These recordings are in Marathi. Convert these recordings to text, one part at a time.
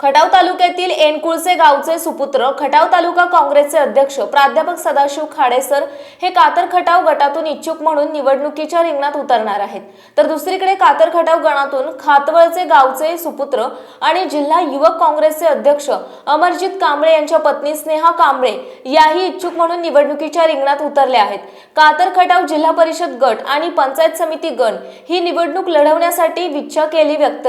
खटाव तालुक्यातील एनकुळचे गावचे सुपुत्र खटाव तालुका काँग्रेसचे अध्यक्ष प्राध्यापक सदाशिव खाडेसर हे कातर खटाव गटातून इच्छुक म्हणून निवडणुकीच्या रिंगणात उतरणार आहेत. तर दुसरीकडे कातर खटाव गणातून खातवळचे गावचे सुपुत्र आणि जिल्हा युवक काँग्रेसचे अध्यक्ष अमरजित कांबळे यांच्या पत्नी स्नेहा कांबळे याही इच्छुक म्हणून निवडणुकीच्या रिंगणात उतरल्या आहेत. कातर खटाव जिल्हा परिषद गट आणि पंचायत समिती गण ही निवडणूक लढवण्यासाठी विच्छा केली व्यक्त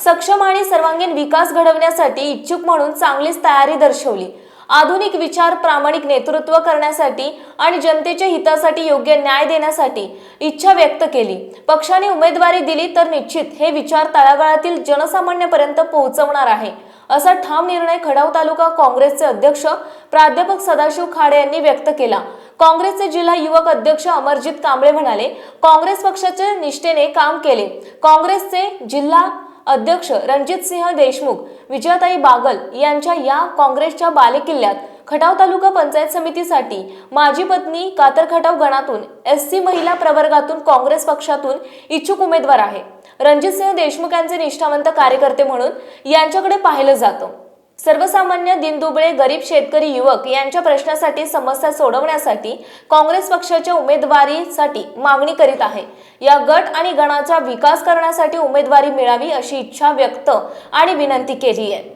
सक्षम आणि सर्वांगीण विकास करण्यासाठी इच्छुक म्हणून चांगलीच तयारी दर्शवली. आधुनिक विचार प्रामाणिक नेतृत्व करण्यासाठी आणि जनतेच्या हितासाठी योग्य न्याय देण्यासाठी इच्छा व्यक्त केली. पक्षाने उमेदवारी दिली तर निश्चित हे विचार तळागाळातील जनसामान्यापर्यंत पोहोचवणार आहे असा ठाम निर्णय खडाव तालुका काँग्रेसचे अध्यक्ष प्राध्यापक सदाशिव खाडे यांनी व्यक्त केला. काँग्रेसचे जिल्हा युवक अध्यक्ष अमरजित कांबळे म्हणाले काँग्रेस पक्षाच्या निष्ठेने काम केले. काँग्रेसचे जिल्हा अध्यक्ष रणजित सिंह देशमुख विजयाताई बागल यांच्या या काँग्रेसच्या बालेकिल्ल्यात खटाव तालुका पंचायत समितीसाठी माझी पत्नी कातर खटाव गणातून एस सी महिला प्रवर्गातून काँग्रेस पक्षातून इच्छुक उमेदवार आहे. रणजित सिंह देशमुख यांचे निष्ठावंत कार्यकर्ते म्हणून यांच्याकडे पाहिलं जातं. सर्वसामान्य दिनदुबळे गरीब शेतकरी युवक यांच्या प्रश्नासाठी समस्या सोडवण्यासाठी काँग्रेस पक्षाच्या उमेदवारीसाठी मागणी करीत आहे. या गट आणि गणाचा विकास करण्यासाठी उमेदवारी मिळावी अशी इच्छा व्यक्त आणि विनंती केली आहे.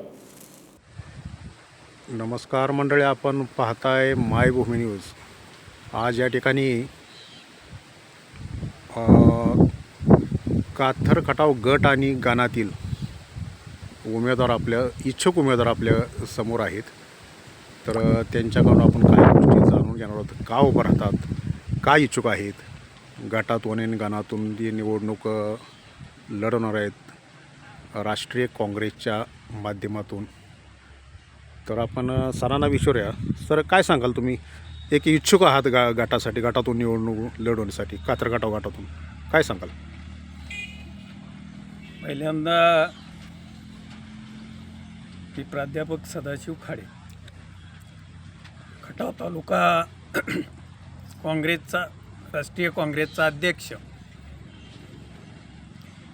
नमस्कार मंडळी आपण पाहताय मायभूमी न्यूज. आज या ठिकाणी काथर खटाव गट आणि गानातील उमेदवार आपल्या इच्छुक उमेदवार आपल्यासमोर आहेत. तर त्यांच्याकडून आपण काही गोष्टी जाणून घेणार आहोत. का उभं राहतात? का इच्छुक आहेत? गटातून आणि गणातून जी निवडणूक लढवणार आहेत राष्ट्रीय काँग्रेसच्या माध्यमातून. तर आपण सरांना विचारूया. सर काय सांगाल तुम्ही? एक इच्छुक आहात गा गटासाठी गटातून निवडणूक लढवण्यासाठी कात्रगटाव गटातून. काय सांगाल? पहिल्यांदा मी प्राध्यापक सदाशिव खाडे. खटाव तालुका काँग्रेसचा राष्ट्रीय काँग्रेसचा अध्यक्ष.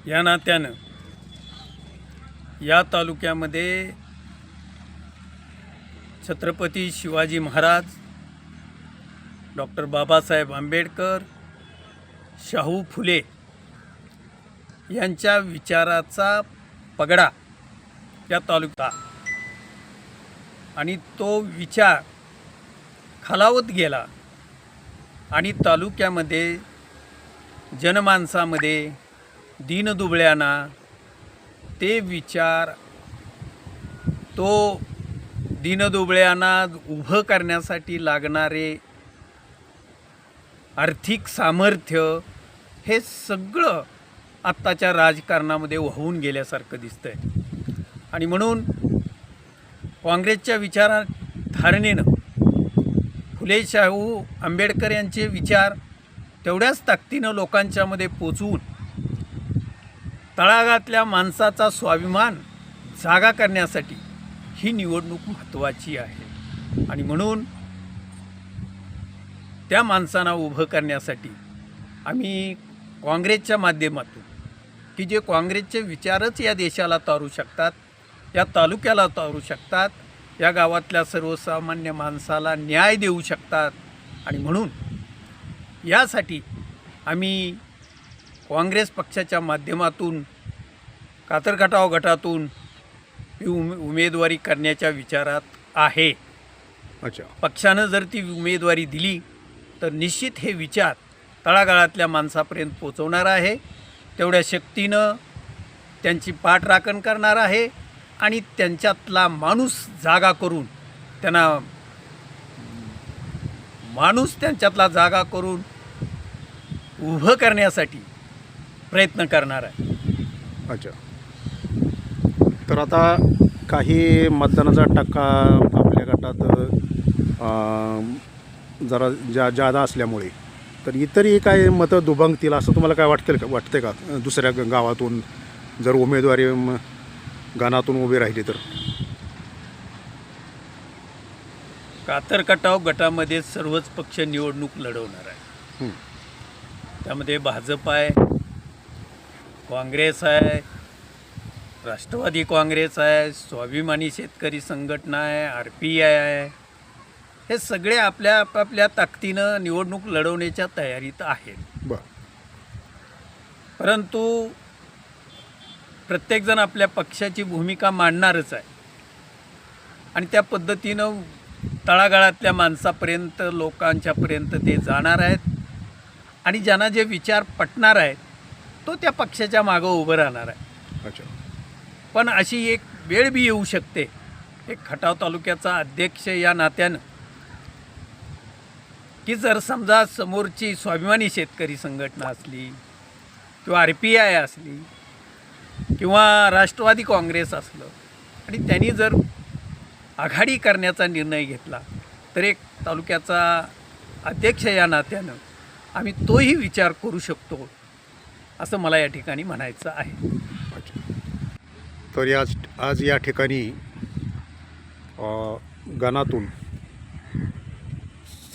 या नात्यानं या तालुक्यामध्ये छत्रपती शिवाजी महाराज डॉक्टर बाबासाहेब आंबेडकर शाहू फुले यांच्या विचाराचा पगडा या तालुका आणि तो विचार खालावत गेला. आणि तालुक्यामध्ये जनमानसामध्ये दीनदुबळ्यांना ते विचार तो दीनदुबळ्यांना उभं करण्यासाठी लागणारे आर्थिक सामर्थ्य हे सगळं आत्ताच्या राजकारणामध्ये वाहून गेल्यासारखं दिसतं आहे आणि म्हणून काँग्रेसच्या विचारधारणेनं फुले शाहू आंबेडकर यांचे विचार तेवढ्याच ताकदीनं लोकांच्यामध्ये पोचवून तळागातल्या माणसाचा स्वाभिमान जागा करण्यासाठी ही निवडणूक महत्त्वाची आहे. आणि म्हणून त्या माणसांना उभं करण्यासाठी आम्ही काँग्रेसच्या माध्यमातून की जे काँग्रेसचे विचारच या देशाला तारू शकतात या तालुक्याला तारू शकतात या गावातल्या सर्वसामान्य माणसाला न्याय देऊ शकतात. आणि म्हणून यासाठी आम्ही काँग्रेस पक्षाच्या माध्यमातून कातरखटाव गटातून ही उमे उमेदवारी करण्याच्या विचारात आहे. अच्छा. पक्षानं जर ती उमेदवारी दिली तर निश्चित हे विचार तळागाळातल्या माणसापर्यंत पोचवणार आहे. तेवढ्या शक्तीनं त्यांची पाठराखण करणार आहे. आणि त्यांच्यातला माणूस जागा करून त्यांना माणूस त्यांच्यातला जागा करून उभं करण्यासाठी प्रयत्न करणार आहे. अच्छा. तर आता काही मतदानाचा टक्का आपल्या गटात जरा जा जादा असल्यामुळे. तर इतरही काय मतं दुभंगतील असं तुम्हाला काय वाटतील का? वाटते का? दुसऱ्या गावातून जर उमेदवारी गानातून उभी राहिली तर. कातर कटाव गटामध्ये सर्वच पक्ष निवडणूक लढवणार आहे. त्यामध्ये भाजप आहे काँग्रेस आहे राष्ट्रवादी काँग्रेस आहे स्वाभिमानी शेतकरी संघटना आहे आर पी आय आहे. हे सगळे आपल्या आपापल्या ताकदीनं निवडणूक लढवण्याच्या तयारीत आहेत. परंतु प्रत्येकजण आपल्या पक्षाची भूमिका मांडणारच आहे. आणि त्या पद्धतीनं तळागाळातल्या माणसापर्यंत लोकांच्यापर्यंत ते जाणार आहेत. आणि ज्यांना जे विचार पटणार आहेत तो त्या पक्षाच्या मागं उभं राहणार आहे. अच्छा. पण अशी एक वेळ बी येऊ शकते. एक खटाव तालुक्याचा अध्यक्ष या नात्यानं. की जर समजा समोरची स्वाभिमानी शेतकरी संघटना असली किंवा आर पी आय असली किंवा राष्ट्रवादी काँग्रेस असलं आणि त्यांनी जर आघाडी करण्याचा निर्णय घेतला तर एक तालुक्याचा अध्यक्ष या नात्यानं आम्ही तोही विचार करू शकतो असं मला या ठिकाणी म्हणायचं आहे. तर आज आज या ठिकाणी गणातून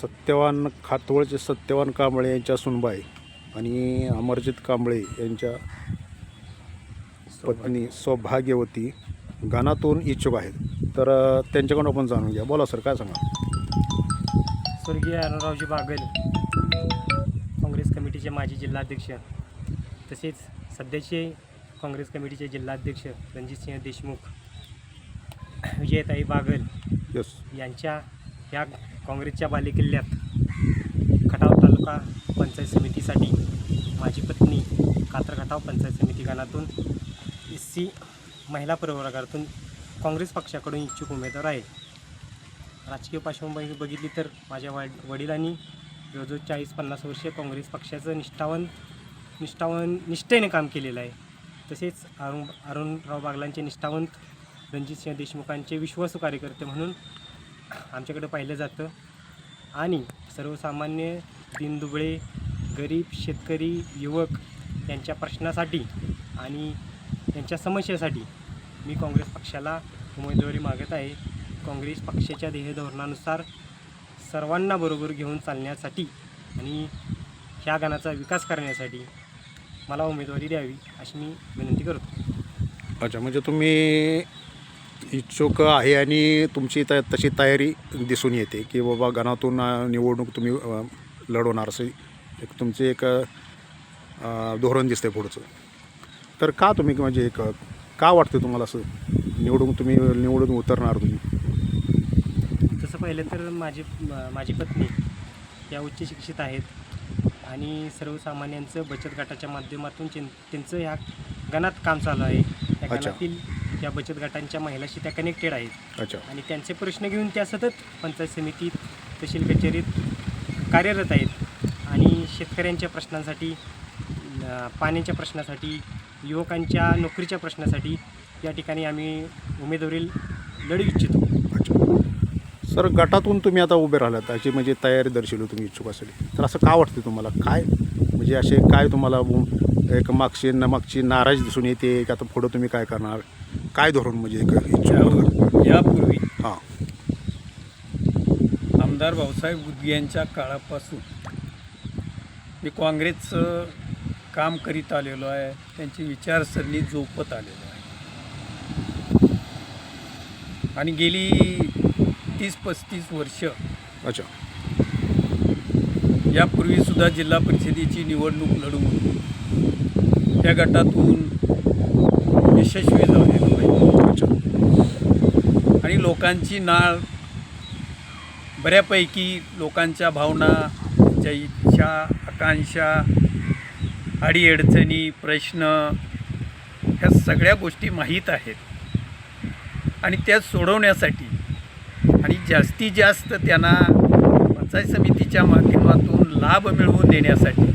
सत्यवान खातवळचे सत्यवान कांबळे यांच्या सुनबाई आणि अमरजित कांबळे यांच्या पत्नी सौभाग्यवती गानातून इच्छुक आहेत. तर त्यांच्याकडून आपण जाणून घ्या. बोला सर काय सांगा स्वर्गीय अरुणरावजी बागल काँग्रेस कमिटीचे माजी जिल्हाध्यक्ष. तसेच सध्याचे काँग्रेस कमिटीचे जिल्हाध्यक्ष रणजितसिंह देशमुख विजयताई बागल यस. यांच्या ह्या काँग्रेसच्या बालेकिल्ल्यात खटाव तालुका पंचायत समितीसाठी माझी पत्नी कातर खटाव पंचायत समिती गणातून एस सी महिला प्रवर्गातून काँग्रेस पक्षाकडून इच्छुक उमेदवार आहे राजकीय पार्श्वभूमी बघितली तर माझ्या वड वडिलांनी जवळजवळ चाळीस पन्नास वर्ष काँग्रेस पक्षाचं निष्ठावन निष्ठावन निष्ठेने काम केलेलं आहे. तसेच अरुण अरुणराव बागलांचे निष्ठावंत रणजितसिंह देशमुखांचे विश्वासू कार्यकर्ते म्हणून आमच्याकडे पाहिलं जातं. आणि सर्वसामान्य दिनदुबळे गरीब शेतकरी युवक यांच्या प्रश्नासाठी आणि त्यांच्या समस्येसाठी मी काँग्रेस पक्षाला उमेदवारी मागत आहे. काँग्रेस पक्षाच्या ध्येयधोरणानुसार सर्वांना बरोबर घेऊन चालण्यासाठी आणि ह्या गाण्याचा विकास करण्यासाठी मला उमेदवारी द्यावी अशी मी विनंती करतो. अच्छा म्हणजे तुम्ही इच्छुक आहे आणि तुमची त तशी तयारी दिसून येते की बाबा गणातून अ, निवडणूक तुम्ही अ, लढवणार असं एक तुमचे एक अ, धोरण दिसते पुढचं. तर का तुम्ही म्हणजे एक का वाटतं तुम्हाला असं निवडून तुम्ही निवडून उतरणार तुम्ही? तसं पाहिलं तर माझी माझी पत्नी या उच्च शिक्षित आहेत आणि सर्वसामान्यांचं बचत गटाच्या माध्यमातून चिं त्यांचं ह्या गणात काम चालू आहे. त्या. गणातील या बचत गटांच्या महिलाशी त्या कनेक्टेड आहेत. अच्छा. आणि त्यांचे प्रश्न घेऊन त्या सतत पंचायत समितीत तहसील कचेरीत कार्यरत आहेत. आणि शेतकऱ्यांच्या प्रश्नांसाठी पाण्याच्या प्रश्नासाठी युवकांच्या नोकरीच्या प्रश्नासाठी या ठिकाणी आम्ही उमेदवारी लढू इच्छितो. अच्छा. सर गटातून तुम्ही आता उभे राहिलात त्याची म्हणजे तयारी दर्शवली तुम्ही इच्छुक असेल तर असं का वाटतं तुम्हाला? काय? म्हणजे असे काय तुम्हाला एक मागची न मागची नाराज दिसून येते? की आता पुढं तुम्ही काय करणार? काय धोरण म्हणजे एक इच्छुक यापूर्वी हां. आमदार भाऊसाहेब बुद्गे यांच्या काळापासून मी काँग्रेसचं काम करीत आलेलो आहे त्यांची विचारसरणी जोपत आलेलो आहे. आणि गेली तीस पस्तीस वर्ष अच्छा. यापूर्वीसुद्धा जिल्हा परिषदेची निवडणूक लढवून त्या गटातून यशस्वी झालेलो आहे. आणि लोकांची नाळ बऱ्यापैकी लोकांच्या भावना त्यांच्या इच्छा आकांक्षा अडीअडचणी प्रश्न ह्या सगळ्या गोष्टी माहीत आहेत. आणि त्या सोडवण्यासाठी आणि जास्तीत जास्त त्यांना पंचायत समितीच्या माध्यमातून लाभ मिळवून देण्यासाठी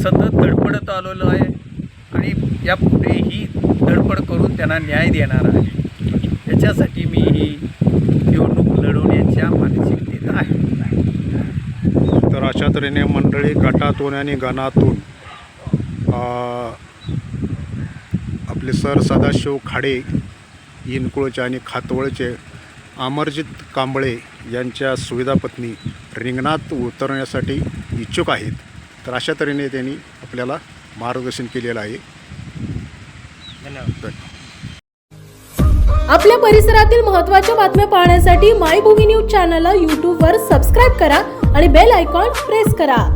सतत धडपडत आलेलो आहे आणि यापुढेही धडपड करून त्यांना न्याय देणार आहे. याच्यासाठी मी ही निवडणूक लढवण्याच्या मानसिकतेत आहे. तर अशा तऱ्हेने मंडळी गटातून आणि गणातून आपले सर सदाशिव खाडे इनकुळचे आणि खातवळचे अमरजित कांबळे यांच्या सुविधापत्नी रिंगणात उतरण्यासाठी इच्छुक आहेत. तर अशा तऱ्हेने त्यांनी आपल्याला मार्गदर्शन केलेलं आहे. धन्यवाद. आपल्या परिसरातील महत्त्वाच्या बातम्या पाहण्यासाठी मायभूमी न्यूज चॅनलला यूट्यूबवर सबस्क्राईब करा आणि बेल आयकॉन प्रेस करा.